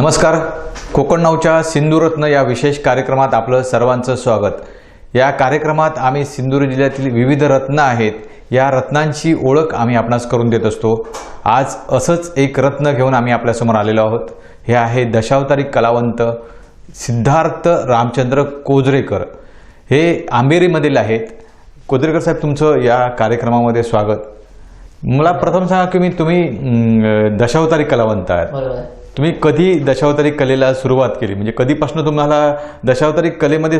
नमस्कार. कोकण नावच्या सिंधुरत्न या विशेष कार्यक्रमात आपलं सर्वांचं स्वागत. या कार्यक्रमात आम्ही सिंधुदुर्ग जिल्ह्यातील विविध रत्न आहेत. या रत्नांची ओळख आम्ही आपणास करून देत असतो. आज असंच एक रत्न घेऊन आम्ही आपल्यासमोर आलेलो आहोत. हे आहे दशावतारी कलावंत सिद्धार्थ रामचंद्र कोजरेकर. हे आंबेरीमधील आहेत. कोजरेकर साहेब तुमचं या कार्यक्रमामध्ये स्वागत. मला प्रथम सांगा की मी तुम्ही दशावतारी कलावंत आहात. बरोबर. तुम्ही कधी दशावतारी कलेला सुरुवात केली? म्हणजे कधीपासून तुम्हाला दशावतारी कलेमध्ये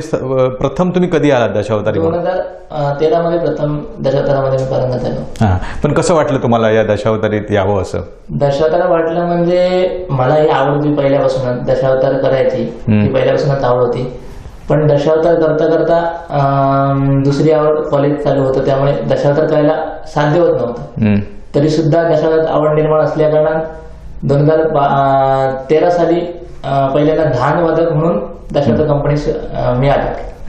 प्रथम तुम्ही कधी आलात दशावतारी दोन हजार तेरा मध्ये प्रथम दशावतारामध्ये मी पारंगत झालो हा पण कसं वाटलं तुम्हाला या दशावतारीत यावं असं? दशावतार वाटलं म्हणजे मला ही आवड होती पहिल्यापासूनच दशावतार करायची. ती पहिल्यापासूनच आवड होती. पण दशावतार करता करता दुसरी आवड कॉलेज चालू होतं त्यामुळे दशावतार करायला साध्य होत नव्हतं. तरी सुद्धा दशावतार आवड निर्माण असल्या कारणात दोन हजार तेरा साली पहिल्यांदा धान वादक म्हणून दशावतार कंपनीस मी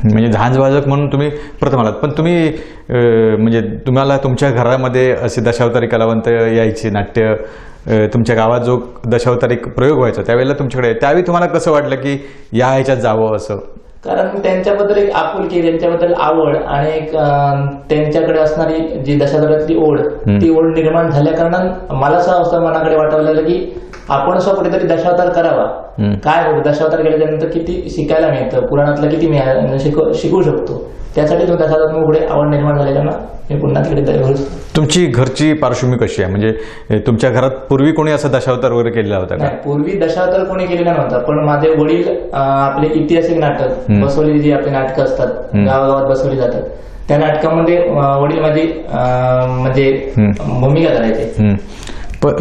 म्हणजे झांजवाजक म्हणून तुम्ही प्रथम आलात. पण तुम्ही म्हणजे तुम्हाला तुमच्या घरामध्ये असे दशावतारी कलावंत यायचे नाट्य तुमच्या गावात जो दशावतारी प्रयोग व्हायचा त्यावेळेला तुमच्याकडे त्यावेळी तुम्हाला कसं वाटलं की या ह्याच्यात जावं असं? कारण त्यांच्याबद्दल एक आपुलकी त्यांच्याबद्दल आवड आणि एक त्यांच्याकडे असणारी जी दशावतारातली ओढ ती ओढ निर्माण झाल्या कारणानं मला असं मनाकडे वाटावं लागलं की आपण असं कुठेतरी दशावतार करावा. काय होतं? दशावतार केल्यानंतर किती शिकायला मिळतं? पुराणातलं किती शिकू शिकू शकतो? त्यासाठी तो दशावतार पुढे आवड निर्माण झालेल्या ना मी पुन्हा तिकडे तुमची घरची पार्श्वभूमी कशी आहे? म्हणजे तुमच्या घरात पूर्वी कोणी असा दशावतार वगैरे केलेला होता पूर्वी दशावतार कोणी केलेला नव्हता. पण माझे वडील आपले ऐतिहासिक नाटक बसवलेली जी आपली नाटकं असतात गावागावात बसवली जातात. त्या नाटकामध्ये वडील माझी म्हणजे भूमिका करायचे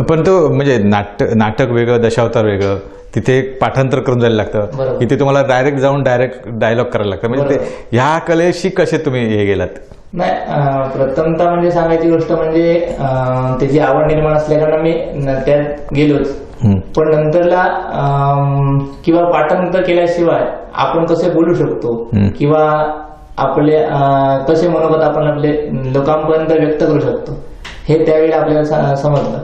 पण तो म्हणजे नाटक नाटक वेगळं दशावतार वेगळं तिथे एक पाठांतर करून जायला लागतं. इथे तुम्हाला डायरेक्ट जाऊन डायरेक्ट डायलॉग करायला लागतं. म्हणजे ते ह्या कलेशी कसे तुम्ही हे गेलात? नाही प्रथमतः म्हणजे सांगायची गोष्ट म्हणजे त्याची आवड निर्माण असल्याकारणे मी त्यात गेलोच. पण नंतरला किंवा पाठांतर केल्याशिवाय आपण कसे बोलू शकतो. किंवा आपले कसे मनोगत आपण आपले लोकांपर्यंत व्यक्त करू शकतो? हे त्यावेळी आपल्याला समजलं.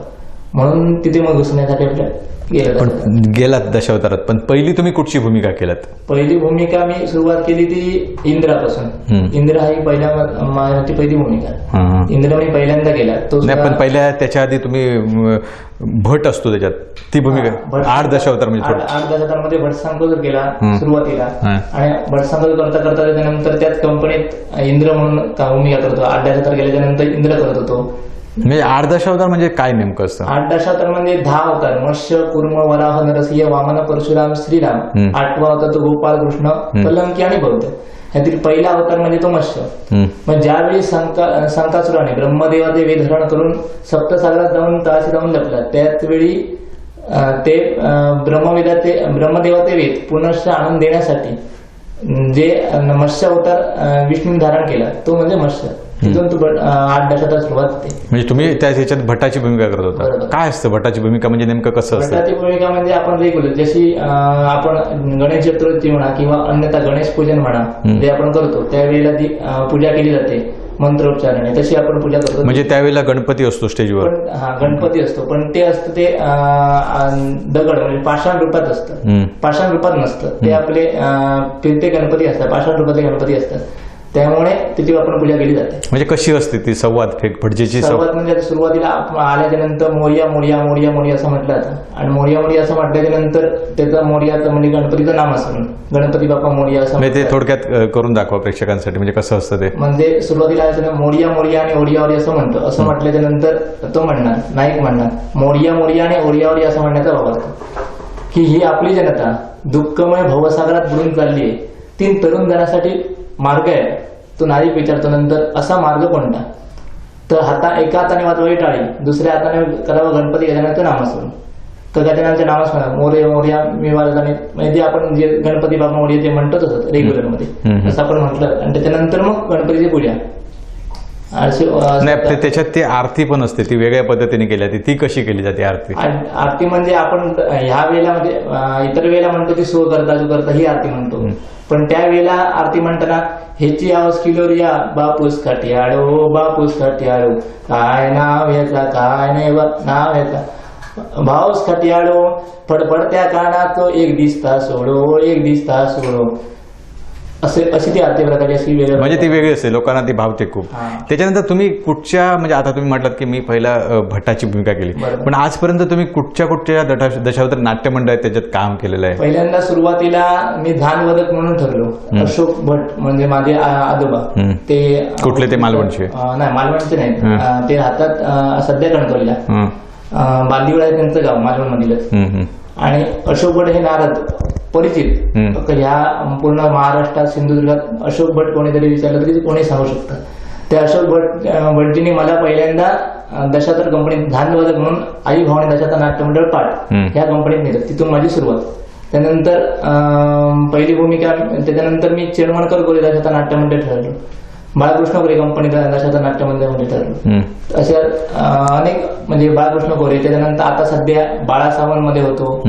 म्हणून तिथे मग घुसण्यासाठी आपल्या पण गेलात दशावतारात पण पहिली तुम्ही कुठची भूमिका केलात? पहिली भूमिका मी सुरुवात केली ती इंद्रापासून. इंद्र ही पहिल्या माझी पहिली भूमिका. इंद्र मी पहिल्यांदा केला तो नाही पण पहिल्या त्याच्या आधी तुम्ही भट असतो त्याच्यात. ती भूमिका भट- आठ दशावतार म्हणजे आठ थोडं आठ दशकांमध्ये भटसंकोच केला. सुरुवातीला. आणि भटसंकोच करता करता त्याच्यानंतर त्याच कंपनीत इंद्र म्हणून भूमिका करतो. आठ दशकात गेल्याच्यानंतर इंद्र करत होतो. म्हणजे आठ दशावतार म्हणजे काय नेमकं असतं आठ दशावतार म्हणजे दहा अवतार. मत्स्य कुर्म वराह नरसिंह वामन परशुराम श्रीराम. आठवा होता तो गोपाळ कृष्ण कलंकी आणि बौद्ध. ह्यातील पहिला अवतार म्हणजे तो मत्स्य. मग ज्यावेळी संका संकासुराने ब्रह्मदेवाचे वेध धारण करून सप्तसागरात जाऊन तळाशी जाऊन लपला त्याच वेळी ते ब्रह्मवेदाचे ब्रह्मदेवाचे वेद पुनश्च आणून देण्यासाठी जे मत्स्य अवतार अं, विष्णूने धारण केला तो म्हणजे मत्स्य. तिथून तो आठ दशाचा सुरुवात होते. म्हणजे तुम्ही त्या ह्याच्यात भटाची भूमिका करत होता. काय असतं भटाची भूमिका? म्हणजे नेमकं कसं असतं? भटाची भूमिका म्हणजे आपण रेग्युलर जशी आपण गणेश चतुर्थी म्हणा किंवा अन्यथा गणेश पूजन म्हणा जे आपण करतो त्यावेळेला ती पूजा केली जाते मंत्रोच्चारणे तशी आपण पूजा करतो. म्हणजे त्यावेळेला गणपती असतो स्टेजवर. हा गणपती असतो. पण ते असतं ते दगड म्हणजे पाषाण रूपात असतं. पाषाण रूपात नसतं. ते आपले फिरते गणपती असतात. पाषाण रूपातले गणपती असतात. त्यामुळे आपण पूजा केली जाते. म्हणजे कशी असते ती संवाद फेक? भटजीची संवाद? म्हणजे सुरुवातीला आल्याच्यानंतर मोर्या मोर्या मोर्या मोर्या असं म्हटलं जातं. आणि मोर्या मोर्या असं म्हटल्याच्या नंतर त्याचं मोर्याचं म्हणजे गणपतीचं नाम असतं. गणपती बाप्पा मोर्या असं म्हणजे ते. थोडक्यात करून दाखवा प्रेक्षकांसाठी म्हणजे कसं असतं ते. म्हणजे सुरुवातीला आल्याच्या मोर्या मोर्या आणि ओडिया ओरिया असं म्हणतो. असं म्हटल्याच्या नंतर तो म्हणणार नाईक म्हणणार. मोर्या मोर्या आणि ओडिया ओरिया असं म्हणण्याचा असतो. की ही आपली जनता दुःखमय भवसागरात बुडून चालली आहे. तीन तरुण जाण्यासाठी मार्ग आहे. तो नाईक विचारतो नंतर असा मार्ग कोणता? तर हाता एका हाताने वाजवावी टाळी दुसऱ्या हाताने करावं गणपती गजाननाचं नामस्मरण. तर गजाननाचं नामस्मरण मोरे मोर्या मी वाजवताने म्हणजे आपण जे गणपती बाबा मोर्या जे म्हणतोच रेग्युलरमध्ये. हम्म. असं आपण म्हटलं. आणि त्याच्यानंतर मग गणपतीची पूजा. नाही ते- त्याच्यात ती आरती पण असते ती वेगळ्या पद्धतीने केली जाते. ती कशी केली जाते आरती? आरती म्हणजे आपण ह्या वेळेला म्हणजे इतर वेळेला म्हणतो की सो करता जो करता ही आरती म्हणतो. पण त्या वेळेला आरती म्हणताना ह्याची आवाज किलोरिया बापूस खटियाळो बापूस खटियाळो. काय नाव याचा काय नाही नाव याचा भाऊस खटियाळो फडफडत्या कानात एक दिसता सोडो एक दिसता सोडो. असे अशी ती आरती प्रकारची अशी वेगळी म्हणजे ती वेगळी असते लोकांना ती भावते खूप. त्याच्यानंतर तुम्ही कुठच्या म्हणजे आता तुम्ही म्हटलात की मी पहिला अ, भट्टाची भूमिका केली. पण आजपर्यंत तुम्ही कुठच्या कुठच्या दशा- दशावतार नाट्यमंडळ त्याच्यात काम केलेलं आहे पहिल्यांदा सुरुवातीला मी धानवदक म्हणून ठरलो अशोक भट म्हणजे माझे आजोबा. ते कुठले ते मालवणचे? नाही मालवणचे हं. अं, ते राहतात सध्या कणकवलीला बांदिवडा आहे त्यांचं गाव मालवण मधीलच. आणि अशोक भट हे नारद परिचित. ह्या पूर्ण महाराष्ट्रात सिंधुदुर्गात अशोक भट कोणीतरी विचारलं तरी कोणी सांगू शकतं. त्या अशोक भट भटजींनी मला पहिल्यांदा दशातर कंपनीत धानवादक म्हणून आई भावानी दशातर नाट्यमंडळ पाठ. ह्या कंपनीत नेलं. तिथून माझी सुरुवात. त्यानंतर पहिली भूमिका त्याच्यानंतर मी चिरमणकर गोरे दशातर नाट्यमंडळ ठरलो बाळकृष्ण गोरे कंपनीत दशातर नाट्यमंडळमध्ये ठरलो. अशा अनेक म्हणजे बाळकृष्ण गोरे त्याच्यानंतर आता सध्या बाळा सावंत मध्ये होतो.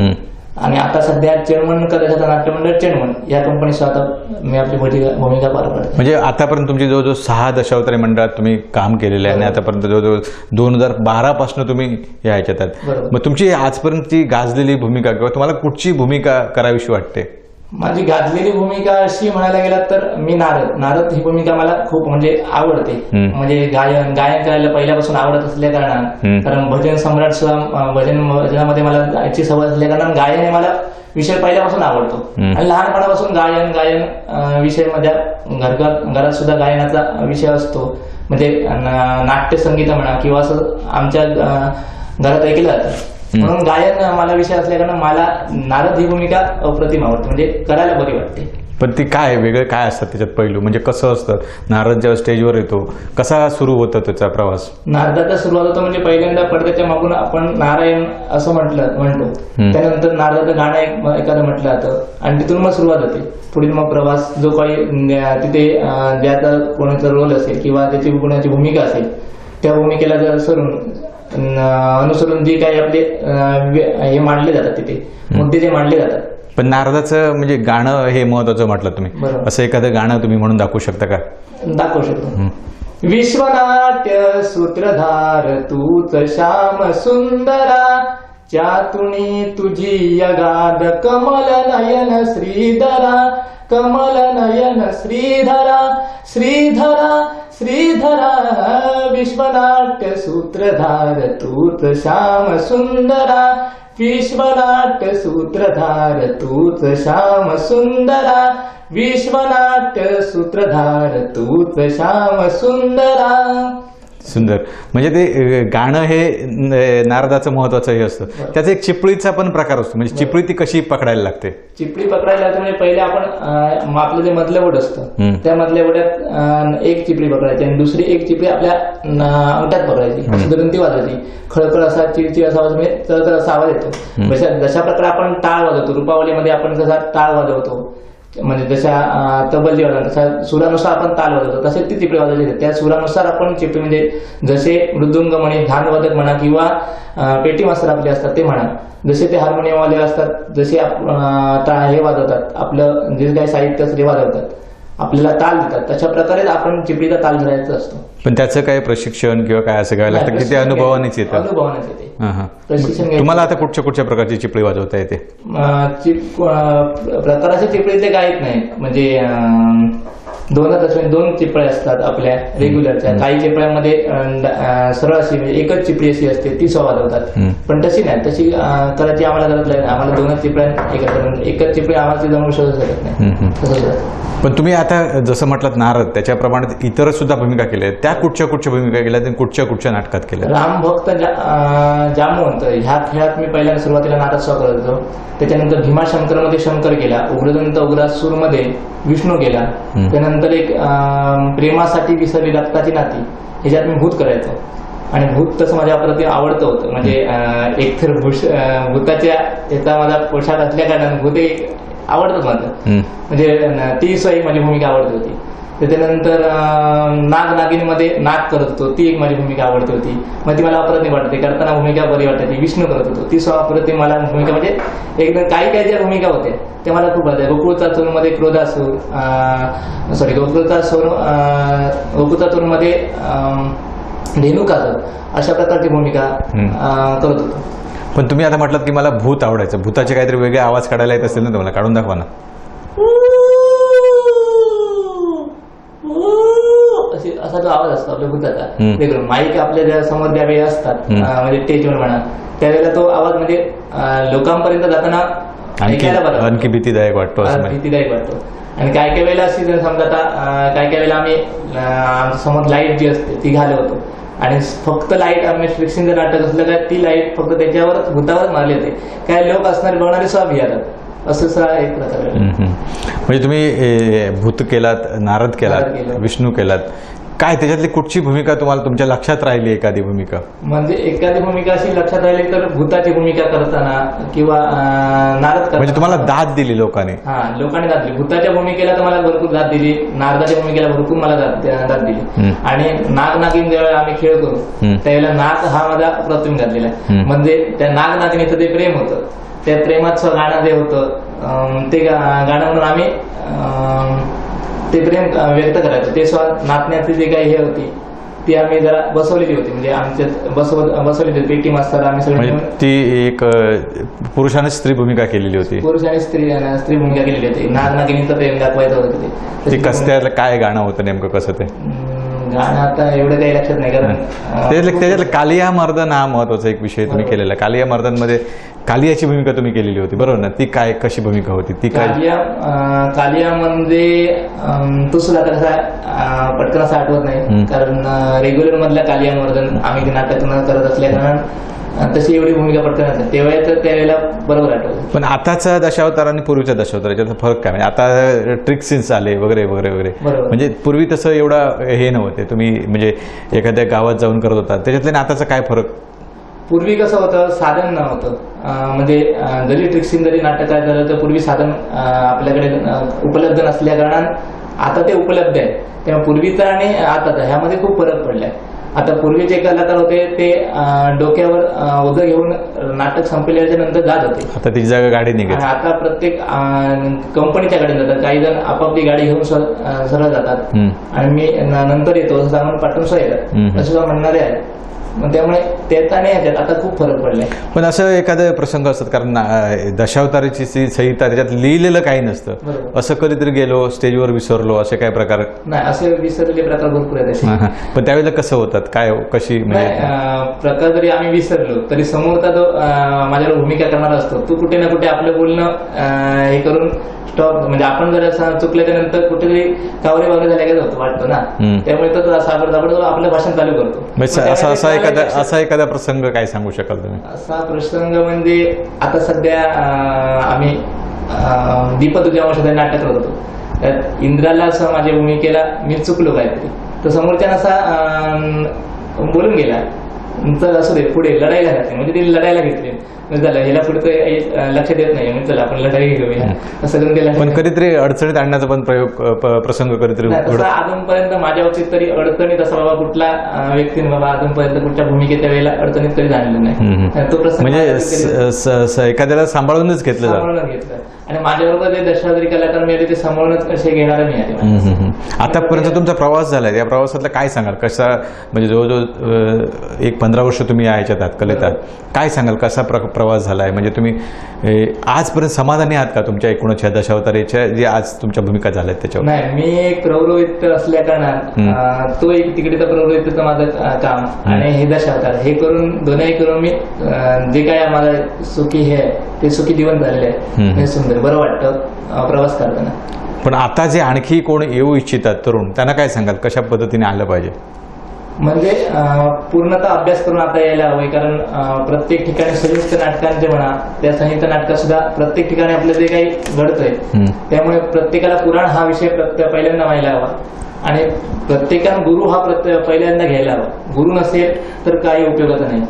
आणि आता सध्या चेअरमन कदाचित नाट्यमंडळ चेअरमन या कंपनी स्वतः मी आपली भूमिका भूमिका पार पडते. म्हणजे आतापर्यंत तुमची जवळजवळ सहा दशावतारी मंडळात तुम्ही काम केलेलं आहे आणि आतापर्यंत जवळजवळ दोन हजार बारा पासून तुम्ही या ह्याच्यात. मग तुमची आजपर्यंतची गाजलेली भूमिका किंवा तुम्हाला कुठची भूमिका करावीशी वाटते? माझी गाजलेली भूमिका अशी म्हणायला गेला तर मी नारद नारद ही भूमिका मला खूप म्हणजे आवडते. म्हणजे गायन गायन करायला पहिल्यापासून आवडत असल्या. कारणानं कारण भजन सम्राट सुद्धा भजन भजनामध्ये मला जायची सवय असल्या कारणानं गायन हे मला विषय पहिल्यापासून आवडतो. आणि लहानपणापासून गायन गायन विषय माझ्या घरघर घरात सुद्धा गायनाचा विषय असतो म्हणजे न- नाट्यसंगीत म्हणा किंवा असं आमच्या घरात ऐकलं जातं म्हणून गायन मला विषय असल्या कारण मला नारद ही भूमिका अप्रतिम आवडते म्हणजे करायला बरी वाटते. पण ती काय वेगळं काय असतं त्याच्यात पहिलू म्हणजे कसं असतं? नारद जेव्हा स्टेजवर येतो कसा सुरू होतो त्याचा प्रवास? नारदाचा सुरुवात होतो म्हणजे पहिल्यांदा पडद्याच्या मागून आपण नारायण असं म्हटलं म्हणतो. त्यानंतर नारदाचं गाणं एखादं म्हटलं जातं. आणि तिथून मग सुरुवात होते. पुढील मग प्रवास जो काही तिथे ज्याचा कोणाचा रोल असेल किंवा त्याची कोणाची भूमिका असेल त्या भूमिकेला जर सरून अनुसरून जी काही आपले हे मांडले जातात तिथे मुद्दे जे मांडले जातात. पण नारदाचं म्हणजे गाणं हे महत्वाचं म्हटलं तुम्ही. असं एखादं गाणं तुम्ही म्हणून दाखवू शकता का? दाखवू शकतो. विश्वनाट्य सूत्रधार तूच श्याम सुंदरा चातुणी तुझी अगाध कमल नयन श्रीधरा कमलनयन श्रीधरा श्रीधरा श्रीधरा विश्वनाट्य सूत्रधार श्याम सुन्दरा विश्वनाट्यसूत्रधार तूत श्याम सुन्दरा विश्वनाट्यसूत्रधार तूत श्याम सुन्दरा सुंदर. म्हणजे ते गाणं हे नारदाचं महत्वाचं हे असतं. त्याचा एक चिपळीचा पण प्रकार असतो. म्हणजे चिपळी ती कशी पकडायला लागते? चिपळी पकडायला जाते म्हणजे पहिले आपण आपलं जे मधलं बोट असतं. त्या मधल्या अं, एक चिपळी पकडायची आणि दुसरी एक चिपळी आपल्या अंगठ्यात पकडायची. अशी धरून ती वाजवायची खळखळ असा चिरचिर असा आवाज म्हणजे तर असा आवाज येतो. जशा प्रकारे आपण टाळ वाजवतो. रुपावलीमध्ये आपण जसा टाळ वाजवतो म्हणजे जशा अं, वाजवतो तशा सुरानुसार आपण ताल वाजवतो तसेच ती चिपळी वाजवायची त्या सुरानुसार आपण चिपळी म्हणजे जसे मृदुंग म्हणे धानवादक म्हणा किंवा पेटी मास्तर आपले असतात ते म्हणा जसे ते हार्मोनियमवाले असतात जसे आप- हे वाजवतात आपलं जे काही साहित्य असतं ते वाजवतात. आपल्याला ताल देतात. तशा प्रकारेच आपण चिपळीचा ताल धरायचा असतो. पण त्याचं काय प्रशिक्षण किंवा काय असं काय लागतं? की ते अनुभवानेच येतं? अनुभवानेच येते. हां. प्रशिक्षण घ्यायचं. तुम्हाला आता कुठच्या कुठच्या प्रकारची चिपळी वाजवता येते? अं, चिप अं, प्रकाराचे चिपळीतले काहीच नाही. म्हणजे अं, दोनच असं दोन चिपळे असतात आपल्या रेग्युलरच्या काही चिपळ्यामध्ये सरळ अशी म्हणजे एकच चिपळी अशी असते ती वाजवतात. पण तशी नाही. तशी करायची आम्हाला गरज नाही. आम्हाला दोनच चिपळ्या एकत्र एकच चिपळी आम्हाला ती जमू शकत शकत नाही. पण तुम्ही आता जसं म्हटलात नारद त्याच्याप्रमाणे इतर सुद्धा भूमिका केल्या. त्या कुठच्या कुठच्या भूमिका केल्या आणि कुठच्या कुठच्या नाटकात केल्या? राम भक्त जामवंत ह्या खेळात मी पहिल्यांदा सुरुवातीला नाटक सुरू करत होतो. त्याच्यानंतर भीमाशंकरमध्ये शंकर केला उग्रदंत उग्रासूरमध्ये विष्णू केला हम्म. त्यानंतर एक प्रेमासाठी विसरली रक्ताची नाती ह्याच्यात मी भूत करायचो. आणि भूत तसं माझ्या प्रति आवडतं होतं. म्हणजे अं, एकतर भूष भूताच्या याचा माझा पोशाख असल्या कारणाने भूत एक आवडतं माझं. म्हणजे ती स्वयं माझी भूमिका आवडती होती. त्याच्यानंतर नाग नागिनीमध्ये नाग करत होतो. ती एक माझी भूमिका आवडती होती. मग ती मला अप्रतिम वाटते. करताना भूमिका बरी वाटते. ती विष्णू करत होतो. ती अप्रतिम मला भूमिका म्हणजे एकदम काही काही ज्या भूमिका होत्या त्या मला खूप आवडत्या गोकुळचा चोरमध्ये क्रोधासूर सॉरी गोकुळचा अं, गोकुळचा चोरमध्ये धेनुकाचं अशा प्रकारची भूमिका करत होतो. पण तुम्ही आता म्हटलं की मला भूत आवडायचं. भूताचे काहीतरी वेगळे आवाज काढायला येत असेल ना तुम्हाला? काढून दाखवा ना. अशी असा जो आवाज असतो आपल्या भूताचा माईक आपल्या ज्या समोर ज्यावेळी असतात म्हणजे स्टेजवर म्हणा त्यावेळेला तो आवाज म्हणजे लोकांपर्यंत जाताना आणखी भीतीदायक वाटतो असं म्हणजे भीतीदायक वाटतो. आणि काय काय वेळेला अशी जर समजा आता काय काय वेळेला आम्ही आमच्यासमोर लाइट जी असते ती घालवतो. आणि फक्त लाइट आम्ही फिक्सिंग नाटक असलं काय ती लाइट फक्त त्याच्यावर भूतावर मारली होते काय लोक असणारे बघणारे स्वाभी भियातात असं सा एक प्रकार. म्हणजे तुम्ही भूत केलात नारद केलात केलं. विष्णू केलात काय त्याच्यातली कुठची भूमिका तुम्हाला तुमच्या लक्षात राहिली एखादी भूमिका म्हणजे एखादी भूमिका अशी लक्षात राहिली तर भूताची भूमिका करताना किंवा नारद म्हणजे तुम्हाला दाद दिली लोकांनी हा लोकांनी दाद दिली भूताच्या भूमिकेला तर मला भरपूर दाद दिली नारदाच्या भूमिकेला भरपूर मला दाद दिली. आणि नाग नागिन ज्यावेळेला आम्ही खेळ करू हम्म. त्यावेळेला नाग हा माझा प्रतिम घातलेला. म्हणजे त्या नाग नागिनीचं ते प्रेम होतं त्या प्रेमाचं गाणं जे होतं ते गाणं म्हणून आम्ही ते प्रेम व्यक्त करायचं. ते स्व नाचण्याची जे काही हे होती ती आम्ही जरा बसवलेली होती. म्हणजे आमच्यात बसव बसवलेली होती. टीम असताना आम्ही सगळे म्हणजे ती एक पुरुषाने स्त्री भूमिका केलेली होती. पुरुष आणि स्त्री स्त्री भूमिका केलेली होती. नाग नागिनीचं प्रेम दाखवायचं होतं ते कसं काय गाणं होतं नेमकं कसं ते? आता एवढं काही लक्षात नाही कारण अं, त्याच्यातलं त्याच्यातलं कालिया मर्दन हा महत्त्वाचा एक विषय तुम्ही. केलेला. कालिया मर्दनमध्ये कालियाची भूमिका तुम्ही केलेली होती बरोबर ना? ती काय कशी भूमिका होती? ती काय कालिया अं, कालिया म्हणजे अं, तो सुद्धा कसा अं, पटकन असं आठवत. नाही. कारण रेग्युलर मधल्या कालिया मर्दन आम्ही ते नाटक न करत असल्या कारण तशी एवढी भूमिका असते. तेव्हा तर त्यावेळेला बरोबर आठवत. पण आताचा दशावतार आणि पूर्वीचा दशावतार याच्यात फरक काय? म्हणजे आता ट्रिक सीन्स आले वगैरे वगैरे वगैरे. म्हणजे पूर्वी तसं एवढा हे नव्हते. तुम्ही म्हणजे एखाद्या गावात जाऊन करत होता. त्याच्यातले आताचा काय फरक? पूर्वी कसं होतं साधन नव्हतं. म्हणजे जरी ट्रिक्सिंग जरी नाटक काय झालं तर पूर्वी साधन आपल्याकडे उपलब्ध नसल्या कारणानं आता ते उपलब्ध आहे. तेव्हा पूर्वीचा आणि आताचा ह्यामध्ये खूप फरक पडलाय. आता पूर्वीचे कलाकार होते ते डोक्यावर ओझं घेऊन नाटक संपल्याच्या नंतर जात होते. आता तिची जागा गाडी निघायची आता प्रत्येक कंपनीच्या गाडीत जातात. काही जण आपापली गाडी घेऊन सरळ जातात. आणि मी नंतर येतो सांगून पाठवून येतात. असं म्हणणारे आहेत मग त्यामुळे त्याचा आणि ह्याच्यात आता खूप फरक पडलाय. पण असं एखादं प्रसंग असतात कारण दशावताराची सी संहिता त्याच्यात लिहिलेलं काही नसतं. बरोबर. असं कधीतरी गेलो स्टेजवर विसरलो असे काय प्रकार? नाही असे विसरलेले प्रकार भरपूर आहेत असे. हा, हा. पण त्यावेळेला कसं होतात? काय कशी नाही म्हणजे अं, प्रकार जरी आम्ही विसरलो तरी समोरचा जो अं, माझ्यावर भूमिका करणारा असतो तो कुठे ना कुठे आपलं बोलणं अं, हे करून स्टॉप म्हणजे आपण जर असं चुकल्याच्या नंतर कुठेतरी कावरे बावरे झाल्या होतं वाटतो ना. त्यामुळे तो तो आपलं भाषण चालू करतो. असा असा एखादा असा एखादा प्रसंग काय सांगू शकाल तुम्ही? असा प्रसंग म्हणजे आता सध्या आम्ही अं, दीपदुजावंशाचं नाटक करत होतो. त्यात इंद्राला असं माझ्या भूमिकेला मी चुकलो काहीतरी तर समोरच्यानं असा बोलून गेला. तर असू दे पुढे लढायला घातली म्हणजे तिने लढायला घेतली. म्हणजे झालं ह्याला पुढे तर लक्ष देत नाही. म्हणजे चला आपण लढाई घेऊया असं करून त्याला पण कधीतरी अडचणीत आणण्याचा पण प्रयोग प्रसंग कधीतरी. अजूनपर्यंत माझ्या बाबतीत तरी अडचणीत असा बाबा कुठला अं, व्यक्तीने बाबा अजूनपर्यंत कुठच्या भूमिकेच्या वेळेला अडचणीत झालेलं हम्म, नाही. तो प्रसंग म्हणजे एखाद्याला सांभाळूनच घेतलं जातं. सांभाळून घेतलं. आणि माझ्याबरोबर जे दशावतारी कलाकार मिळाले ते सांभाळूनच कसे घेणारे मिळाले. आतापर्यंत तुमचा प्रवास झालाय. या प्रवासातला काय सांगाल? कसा म्हणजे जवळजवळ एक पंधरा वर्ष तुम्ही या ह्याच्यात आहात. कलेत आहात काय सांगाल? कसा प्र प्रवास झालाय? म्हणजे तुम्ही आजपर्यंत समाधानी आहात का तुमच्या एकूणच ह्या दशावतारीच्या जे आज तुमच्या भूमिका झाल्या त्याच्यावर? नाही मी एक प्रवृत्त असल्या कारणात तो एक तिकडे प्रवृत्तीचं माझं काम. आणि हे दशावतार. हे करून दोन्ही करून मी जे काय आम्हाला सुखी हे आहे, ते सुखी जीवन झालेले. आहे. हे सुंदर. बरं वाटतं प्रवास करताना. पण आता जे आणखी कोण येऊ इच्छितात तरुण त्यांना काय सांगाल? कशा पद्धतीने आलं पाहिजे? म्हणजे पूर्णतः अभ्यास करून आता यायला हवंय. कारण प्रत्येक ठिकाणी संयुक्त नाटकांचे म्हणा त्या संयुक्त नाटकात सुद्धा प्रत्येक ठिकाणी आपलं जे काही घडतंय. त्यामुळे प्रत्येकाला पुराण हा विषय पहिल्यांदा व्हायला हवा. आणि प्रत्येकानं गुरु हा पहिल्यांदा घ्यायला हवा. गुरु नसेल तर काही उपयोगाचं नाही.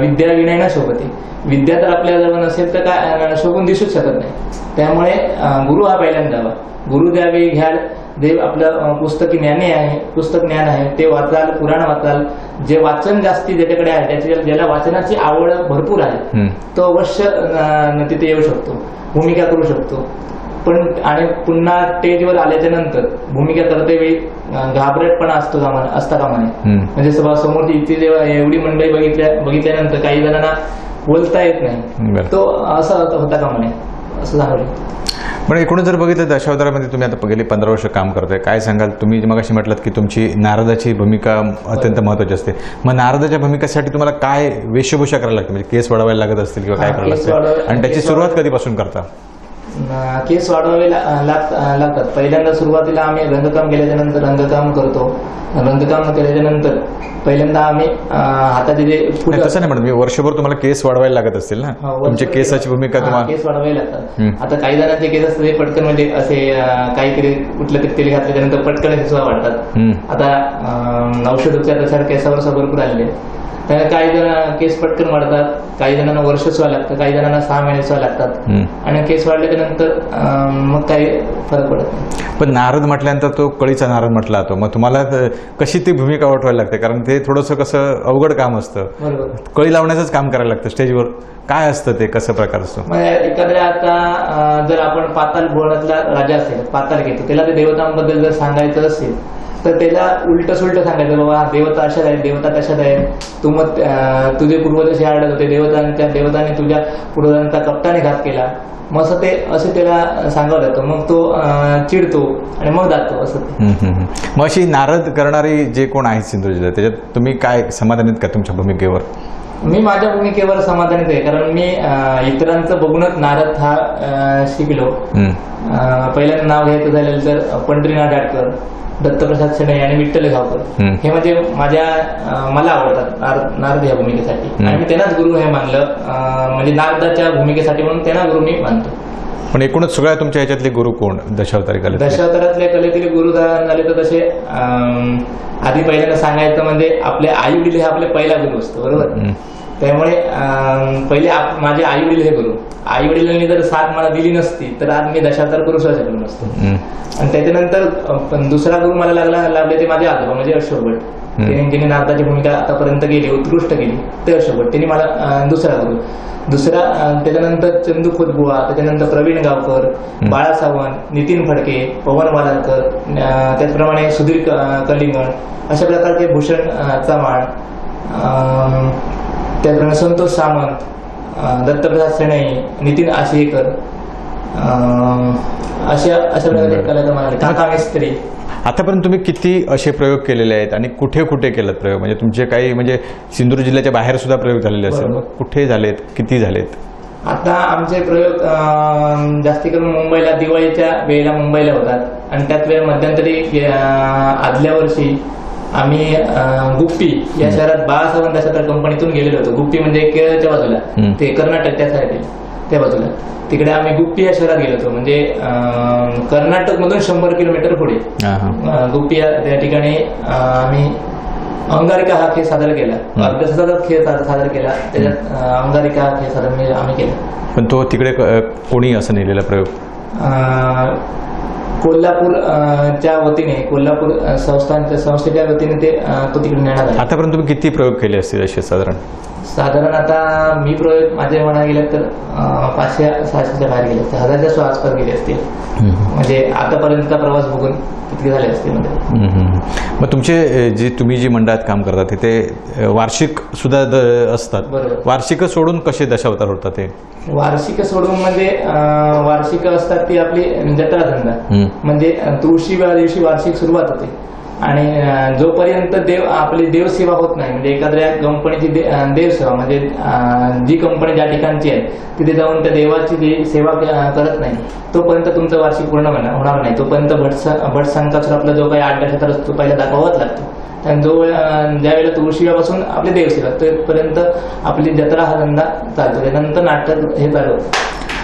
विद्या विनय ना शोभते. विद्या तर आपल्याजवळ नसेल तर काय शोभून दिसूच शकत नाही. त्यामुळे गुरु हा पहिल्यांदा हवा. गुरु द्यावे घ्याल जे आपलं पुस्तकी ज्ञानी आहे पुस्तक ज्ञान आहे ते वाचाल पुराण वाचाल जे वाचन जास्ती ज्याच्याकडे आहे त्याच्या ज्याला वाचनाची आवड भरपूर आहे. तो अवश्य तिथे येऊ शकतो भूमिका करू शकतो पण आणि पुन्हा स्टेजवर आल्याच्यानंतर भूमिका करते वेळी घाबरटपणा असतो कामा असता कामा नये हम्म. म्हणजे सभा समोर इथे जेव्हा एवढी मंडळी बघितल्या बघितल्यानंतर काही जणांना बोलता येत. नाही तो असा होता का म्हणे असं सांगले पण एकूणच जर बघितलं दशावतारामध्ये तुम्ही आता गेली पंधरा वर्ष काम करताय. काय सांगाल? तुम्ही मग अशी म्हटलात की तुमची नारदाची भूमिका अत्यंत महत्वाची असते. मग नारदाच्या भूमिकेसाठी तुम्हाला काय वेशभूषा करायला लागते? म्हणजे केस वाढवायला लागत असतील किंवा काय करायला लागतं? वाढवावे- आणि त्याची सुरुवात कधीपासून करता? केस वाढवावे लागतात पहिल्यांदा सुरुवातीला आम्ही रंगकाम केल्याच्यानंतर रंगकाम करतो रंगकाम केल्याच्यानंतर पहिल्यांदा आम्ही हाताचे जे तसं नाही म्हणत मी वर्षभर तुम्हाला केस वाढवायला लागत असतील ना हा, तुमची वर्षभर- केसाची भूमिका हा, तुम्हाला केस वाढवावे लागतात. आता काही जणांचे केस असतात ते पटकन म्हणजे असे काहीतरी कुठलं तरी तेल घातल्याच्या नंतर पटकन सुद्धा वाढतात. आता औषध उपचार तशा केसावर भरपूर आलेले. तर काही जण केस पटकन वाढतात काही जणांना वर्ष सुद्धा लागतं काही जणांना सहा महिने सुद्धा लागतात. आणि केस वाढल्याच्या नंतर मग काही फरक पडत नाही. पण नारद म्हटल्यानंतर तो कळीचा नारद म्हटला जातो. मग तुम्हाला कशी ती भूमिका वाटवायला लागते? कारण ते थोडंसं कसं अवघड काम असतं. कळी लावण्याचंच काम करायला लागतं स्टेजवर. काय असतं ते? कसं प्रकार असतो? एखाद्या आता जर आपण पाताल भुवनातला राजा असेल पाताल घेतो त्याला ते देवतांबद्दल जर सांगायचं असेल तर त्याला उलट सुलट सांगायचं बाबा देवता अशाच आहेत देवता तशाच आहेत. तू मग तुझे पूर्वज असे आढळत होते. देवतांच्या देवताने तुझ्या पूर्वजांचा कप्ताने घात केला. मग असं ते असे त्याला सांगावं जातं मग तो चिडतो आणि मग जातो असं मग अशी नारद करणारी जे कोण आहेत सिंधुजीला त्याच्यात तुम्ही काय समाधानीत का तुमच्या भूमिकेवर? मी माझ्या भूमिकेवर समाधानीत आहे कारण मी इतरांचं बघूनच नारद हा शिकलो. पहिल्यांदा नाव घ्यायचं झालेलं तर पंढरीनाथ डाटकर दत्तप्रसाद शेणे आणि विठ्ठल गावकर. हे म्हणजे माझ्या मला आवडतात नारद या भूमिकेसाठी. आणि मी त्यांनाच गुरु हे मानलं म्हणजे नारदाच्या भूमिकेसाठी म्हणून त्यांना गुरु मी मानतो. पण एकूणच सगळ्या तुमच्या ह्याच्यातले गुरु कोण? दशावतारी कलेत दशावतारातल्या कलेतील गुरु झाले तर तसे आधी पहिल्यांदा सांगायचं म्हणजे आपले आई वडील हे आपले पहिला गुरु असतो बरोबर. त्यामुळे पहिले आप- माझे आई वडील हे गुरु. आई वडिलांनी जर साथ मला दिली नसती तर आज मी दशावतार करू शकलो नसतो. आणि त्याच्यानंतर दुसरा गुरु मला लागला लागले ते माझे आजोबा म्हणजे अशोक भट त्यांनी ज्यांनी नारदाची भूमिका आतापर्यंत गेली उत्कृष्ट केली. ते अशोक भट त्यांनी मला दुसरा गुरु दुसरा त्याच्यानंतर चंदू खोतबुवा त्याच्यानंतर प्रवीण गावकर बाळा सावंत नितीन फडके पवन वालारकर त्याचप्रमाणे सुधीर कलिंगण अशा प्रकारचे भूषण चव्हाण त्याचप्रमाणे संतोष सामंत दत्तप्रसाद सेनाई नितीन आशेकर अशा अशा प्रकारचे कलाकार मला काका मिस्त्री. आतापर्यंत तुम्ही किती असे प्रयोग केलेले आहेत आणि कुठे कुठे केलेत प्रयोग? म्हणजे तुमचे काही म्हणजे सिंधुदुर्ग जिल्ह्याच्या बाहेर सुद्धा प्रयोग झालेले असेल. मग कुठे झालेत? किती झालेत? आता आमचे प्रयोग जास्ती करून मुंबईला दिवाळीच्या वेळेला मुंबईला होतात. आणि त्याच वेळेला मध्यंतरी आदल्या वर्षी आम्ही गुप्पी या शहरात बाळासाहेब कंपनीतून गेलेलो होतो. गुप्पी म्हणजे केरळच्या बाजूला. ते कर्नाटक त्या साईडला. त्या बाजूला. तिकडे आम्ही गुप्पी या शहरात गेलो होतो. म्हणजे कर्नाटक मधून शंभर किलोमीटर पुढे. गुप्पी त्या ठिकाणी आम्ही अंगारिका हा खेळ सादर केला. अभ्यासाचा खेळ सादर केला. त्याच्यात अंगारिका हा खेळ सादर मी- आम्ही केला. पण तो तिकडे कोणी असं नेलेला प्रयोग? अं, कोल्हापूर अं, च्या वतीने कोल्हापूर संस्थांच्या संस्थेच्या वतीने ते तो तिकडे नेण्यात आला. आतापर्यंत तुम्ही किती प्रयोग केले असतील असे साधारण? साधारण आता मी प्रयोग माझे म्हणा गेले तर पाचशे सहाशेच्या बाहेर गेले असते. हजारच्या सो आसपास गेले असतील म्हणजे आतापर्यंतचा प्रवास बघून तितके झाले असतील म्हणजे. मग तुमचे जे तुम्ही जी मंडळात काम करता तिथे वार्षिक सुद्धा असतात. वार्षिक सोडून कसे दशावतार होतात ते? वार्षिक सोडून म्हणजे वार्षिक असतात ती आपली जत्रा धंदा. म्हणजे अं, तुळशी या दिवशी वार्षिक सुरुवात होते. आणि जोपर्यंत देव आपली देवसेवा होत नाही म्हणजे एखाद्या कंपनीची दे- देवसेवा म्हणजे जी कंपनी ज्या ठिकाणची आहे तिथे जाऊन त्या देवाची जी सेवा क- करत नाही तोपर्यंत तुमचं वार्षिक पूर्ण होणार होणार नाही. तोपर्यंत भट भट आपला जो काही आठ दशक असतो पहिला दाखवावाच लागतो आणि जो अं, ज्या वेळेला आपली देवसेवा तोपर्यंत आपली जत्रा हा धंदा चालतो. त्यानंतर नाटक हे चालू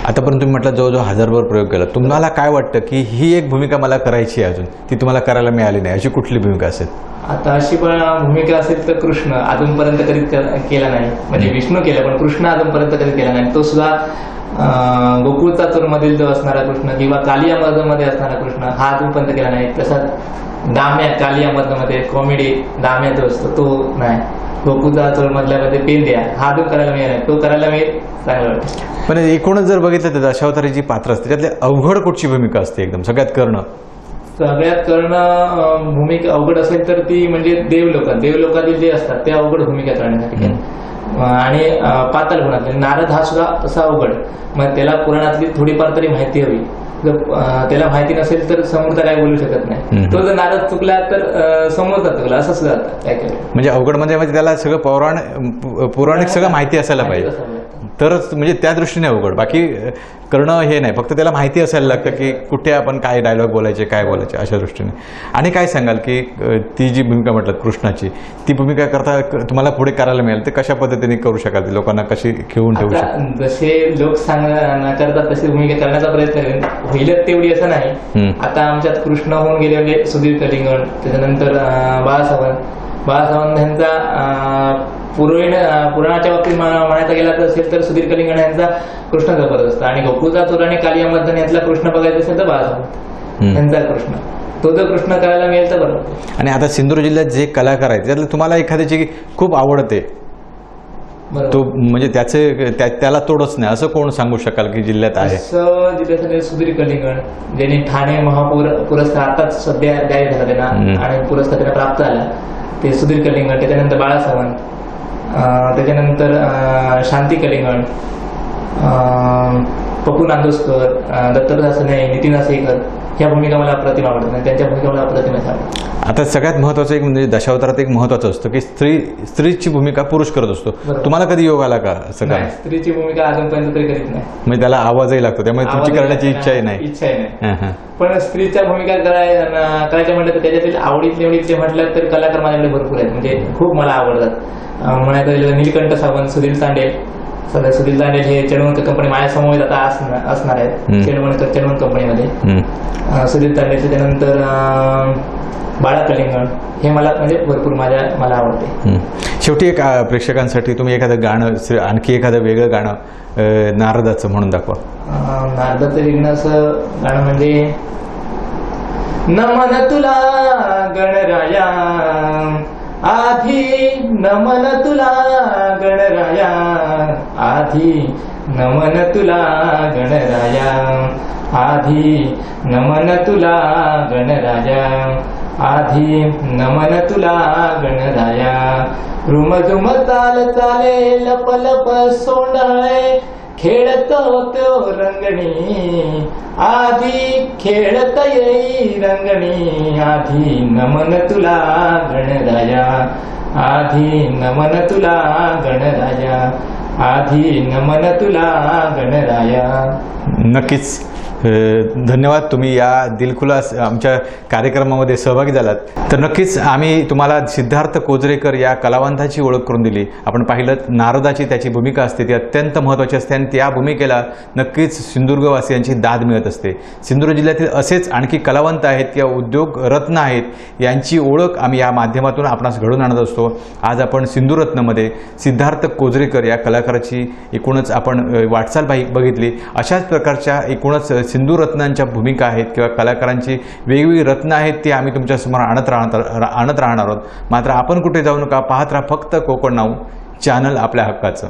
आतापर्यंत तुम्ही म्हटलं जवळजवळ हजारभर प्रयोग केला. तुम्हाला काय वाटतं की ही एक भूमिका मला करायची आहे अजून? ती तुम्हाला करायला मिळाली नाही. अशी कुठली भूमिका असेल? आता अशी पण भूमिका असेल तर कृष्ण अजूनपर्यंत कधी केला नाही. म्हणजे विष्णू केला पण कृष्ण अजूनपर्यंत कधी केला नाही. तो सुद्धा अं, गोकुळचा मधील जो असणारा कृष्ण किंवा कालिया मध्ये असणारा कृष्ण हा अजूनपर्यंत केला नाही. तसाच दाम्या कालिया मध्ये कॉमेडी दाम्या जो असतो तो नाही. गोकुळचा चोर मधल्या मध्ये पेंद्या हा अजून करायला मिळाला तो करायला मी चांगला वाटतं. पण एकूणच जर बघितलं तर दशावतारी जी पात्र असते त्यातली अवघड कुठची भूमिका असते एकदम? सगळ्यात करणं? सगळ्यात करणं भूमिका अवघड असेल तर ती म्हणजे देवलोकात देवलोकातील जे असतात ते अवघड भूमिका करण्यासाठी आणि पाताळ गुणातले नारद हा सुद्धा तसा अवघड. मग त्याला पुराणातली थोडीफार तरी माहिती हवी. जर त्याला माहिती नसेल तर समोरचा काय बोलू शकत नाही. तो जर नारद चुकला तर समोरचा चुकला असं सुद्धा म्हणजे अवघड म्हणजे त्याला सगळं पौराण पौराणिक सगळं माहिती असायला पाहिजे. तरच म्हणजे त्या दृष्टीने अवघड. बाकी करणं हे नाही. फक्त त्याला माहिती असायला लागतं की कुठे आपण काय डायलॉग बोलायचे काय बोलायचे अशा दृष्टीने. आणि काय सांगाल की ती जी भूमिका म्हटलं कृष्णाची ती भूमिका करता तुम्हाला पुढे करायला मिळेल. ते कशा पद्धतीने करू शकाल ती? लोकांना कशी घेऊन ठेवू शकाल? आता जसे लोक सांग करतात तशी भूमिका करण्याचा प्रयत्न करेन. होईलच तेवढी असं नाही. आता आमच्यात कृष्ण होऊन गेले म्हणजे सुधीर कलिंगण त्याच्यानंतर अं, बाळासावंत. बाळासावंत यांचा अं, पुराणाच्या बाबतीत म्हणा- म्हणायचं गेला तर असेल तर सुधीर कलिंगण यांचा कृष्ण जबरदस्त. आणि गोकुळचा आणि कालिया मर्दन यातला कृष्ण बघायचा असेल तर बाळासावंत हम्म. यांचा कृष्ण. तो जर कृष्ण करायला मिळेल तर बरोबर आणि आता सिंधुदुर्ग जिल्ह्यात जे कलाकार आहेत त्यातलं तुम्हाला एखाद्याची खूप आवडते तो. म्हणजे त्याचे त्या- त्याला तोडच नाही. असं कोण सांगू शकाल की जिल्ह्यात आहे? असं जिल्ह्यासाठी सुधीर कलिंगण ज्यांनी ठाणे महापौर पुरस्कार आताच सध्या जाहीर झाला त्यांना. आणि पुरस्कार त्यांना प्राप्त झाला. ते सुधीर कलिंगण त्याच्यानंतर बाळासावंत त्याच्यानंतर शांती कलिंगण पपू पप्पू नांदोसकर दत्तदास दत्तप्रसाद सने नितीन आसेकर ह्या भूमिका मला अप्रतिम आवडतात आणि त्यांच्या भूमिका मला अप्रतिमच आवडतात आता सगळ्यात महत्वाचं एक म्हणजे दशावतारात एक महत्वाचं असतं की स्त्री स्त्रीची भूमिका पुरुष करत असतो. तुम्हाला कधी योग आला का नाही, काय स्त्रीची भूमिका अजूनपर्यंत तरी करीत नाही. म्हणजे त्याला आवाजही लागतो त्यामुळे तुमची करण्याची इच्छाही नाही. इच्छाही नाही. पण स्त्रीच्या भूमिका करायच्या म्हटलं तर त्याच्यातील आवडीत निवडीतले म्हटलं तर कलाकार माझ्याकडे भरपूर आहेत. म्हणजे खूप मला आवडतात. म्हणायचं निलकंठ सावंत सुधीर चांडेल सध्या सुधीर चांडेल हे चेडवणकर कंपनी माझ्यासमोर आता असणार. आहेत. चेडवणकर चेडवण कंपनीमध्ये सुधीर चांडेल त्याच्यानंतर बाळा कलिंगण हे मला म्हणजे भरपूर माझ्या मला आवडते. शेवटी एक प्रेक्षकांसाठी तुम्ही एखादं गाणं आणखी एखादं वेगळं गाणं नारदाचं म्हणून दाखवा. नारदाचं लिहिणं असं गाणं म्हणजे नमन तुला गणराया आधी नमन तुला गणराया आधी नमन तुला गणराया आधी नमन तुला गणराया आधी नमन तुला गणराया. रुमझुम चाल चाले लप लप सोंडाळे खेळतो तो रंगणी आधी खेळत येई रंगणी आधी नमन तुला गणराया आधी नमन तुला गणराया आधी नमन तुला गणराया नक्कीच धन्यवाद. तुम्ही या दिलखुलास आमच्या कार्यक्रमामध्ये सहभागी झालात. तर नक्कीच आम्ही तुम्हाला सिद्धार्थ कोजरेकर या कलावंताची ओळख करून दिली. आपण पाहिलं नारदाची त्याची भूमिका असते ती अत्यंत महत्त्वाची असते आणि त्या भूमिकेला नक्कीच सिंधुदुर्गवासियांची दाद मिळत असते. सिंधुदुर्ग जिल्ह्यातील असेच आणखी कलावंत आहेत किंवा उद्योग रत्न आहेत यांची ओळख आम्ही या माध्यमातून आपणास घडून आणत असतो. आज आपण सिंधुरत्नमध्ये सिद्धार्थ कोजरेकर या कलाकाराची एकूणच आपण वाटचाल बाई बघितली. अशाच प्रकारच्या एकूणच सिंधू रत्नांच्या भूमिका आहेत किंवा कलाकारांची वेगवेगळी रत्न आहेत ती आम्ही तुमच्यासमोर आणत राहणार आणत राहणार आहोत. मात्र आपण कुठे जाऊ नका पाहत राहा फक्त कोकण नाऊ चॅनल आपल्या हक्काचं.